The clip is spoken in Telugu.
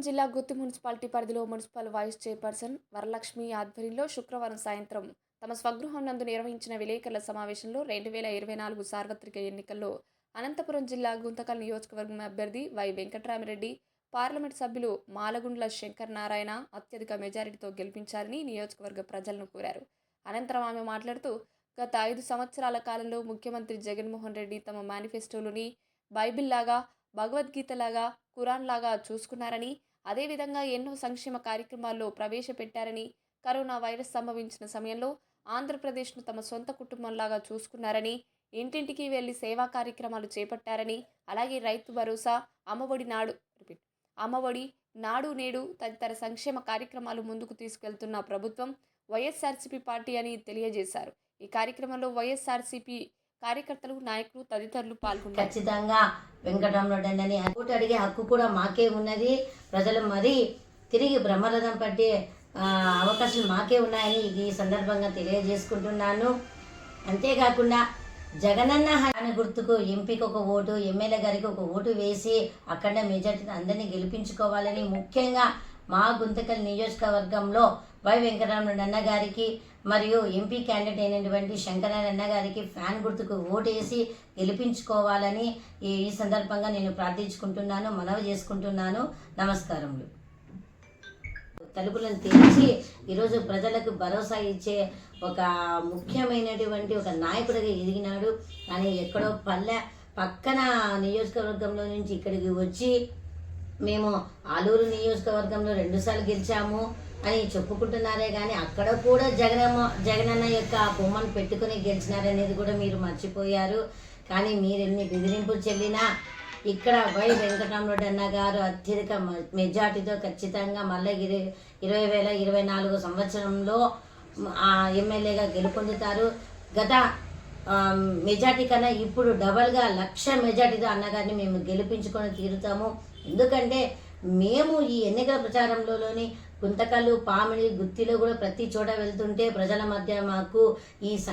జిల్లా గుత్తి మున్సిపాలిటీ పరిధిలో మున్సిపల్ వైస్ చైర్పర్సన్ వరలక్ష్మి ఆధ్వర్యంలో శుక్రవారం సాయంత్రం తమ స్వగృహం నందు నిర్వహించిన విలేకరుల సమావేశంలో రెండు వేల ఇరవై నాలుగు సార్వత్రిక ఎన్నికల్లో అనంతపురం జిల్లా గుంతకల్ నియోజకవర్గం అభ్యర్థి వై వెంకటరామిరెడ్డి పార్లమెంట్ సభ్యులు మాలగుండ్ల శంకర్ నారాయణ అత్యధిక మెజారిటీతో గెలిపించారని నియోజకవర్గ ప్రజలను కోరారు. అనంతరం ఆమె మాట్లాడుతూ గత ఐదు సంవత్సరాల కాలంలో ముఖ్యమంత్రి జగన్మోహన్ రెడ్డి తమ మేనిఫెస్టోలోని బైబిల్లాగా భగవద్గీతలాగా భగవద్గీత లాగా ఖురాన్ లాగా చూసుకున్నారని అదేవిధంగా ఎన్నో సంక్షేమ కార్యక్రమాల్లో ప్రవేశపెట్టారని కరోనా వైరస్ సంభవించిన సమయంలో ఆంధ్రప్రదేశ్ను తమ సొంత కుటుంబంలాగా చూసుకున్నారని ఇంటింటికి వెళ్ళి సేవా కార్యక్రమాలు చేపట్టారని అలాగే రైతు భరోసా అమ్మఒడి నాడు రిపీట్ అమ్మఒడి నాడు నేడు తదితర సంక్షేమ కార్యక్రమాలు ముందుకు తీసుకెళ్తున్న ప్రభుత్వం వైఎస్ఆర్సీపీ పార్టీ అని తెలియజేశారు. ఈ కార్యక్రమంలో వైఎస్ఆర్సీపీ కార్యకర్తలు నాయకులు తదితరులు పాల్గొన్నారు. ఖచ్చితంగా వెంకటరామరెడ్డి అని ఓటు అడిగే హక్కు కూడా మాకే ఉన్నది. ప్రజలు మరీ తిరిగి బ్రహ్మరథం పట్టే అవకాశాలు మాకే ఉన్నాయని ఈ సందర్భంగా తెలియజేసుకుంటున్నాను. అంతేకాకుండా జగనన్న హాని గుర్తుకు ఎంపీకి ఒక ఓటు ఎమ్మెల్యే గారికి ఒక ఓటు వేసి అక్కడ మెజార్టీని అందరినీ గెలిపించుకోవాలని ముఖ్యంగా మా గుంతకల్ నియోజకవర్గంలో వై వెంకటరమణ అన్న గారికి మరియు ఎంపీ క్యాండిడేట్ అయినటువంటి శంకరనారాయణ అన్న గారికి ఫ్యాన్ గుర్తుకు ఓటేసి గెలిపించుకోవాలని ఈ ఈ సందర్భంగా నేను ప్రార్థించుకుంటున్నాను మనవి చేసుకుంటున్నాను. నమస్కారములు. తలుపులను తెరిచి ఈరోజు ప్రజలకు భరోసా ఇచ్చే ఒక ముఖ్యమైనటువంటి ఒక నాయకుడిగా ఎదిగినాడు. కానీ ఎక్కడో పల్లె పక్కన నియోజకవర్గంలో నుంచి ఇక్కడికి వచ్చి మేము ఆలూరు నియోజకవర్గంలో రెండుసార్లు గెలిచాము. అని చెప్పుకుంటున్నారే కానీ అక్కడ కూడా జగనమ్మ జగనన్న యొక్క బొమ్మను పెట్టుకుని గెలిచినారనేది కూడా మీరు మర్చిపోయారు. కానీ మీరు ఎన్ని బెదిరింపులు చెల్లినా ఇక్కడ వై వెంకటరామరెడ్డి అన్న గారు అత్యధిక మెజార్టీతో ఖచ్చితంగా మళ్ళీ ఇరవై ఇరవై వేల ఇరవై నాలుగు సంవత్సరంలో ఆ ఎమ్మెల్యేగా గెలుపొందుతారు. గత మెజార్టీ కన్నా ఇప్పుడు డబల్గా లక్ష మెజార్టీతో అన్నగారిని మేము గెలిపించుకొని తీరుతాము. ఎందుకంటే మేము ఈ ఎన్నికల ప్రచారంలోని గుంతకల్లు పామిడి గుత్తిలో కూడా ప్రతి చోట వెళ్తుంటే ప్రజల మధ్య మాకు ఈ సం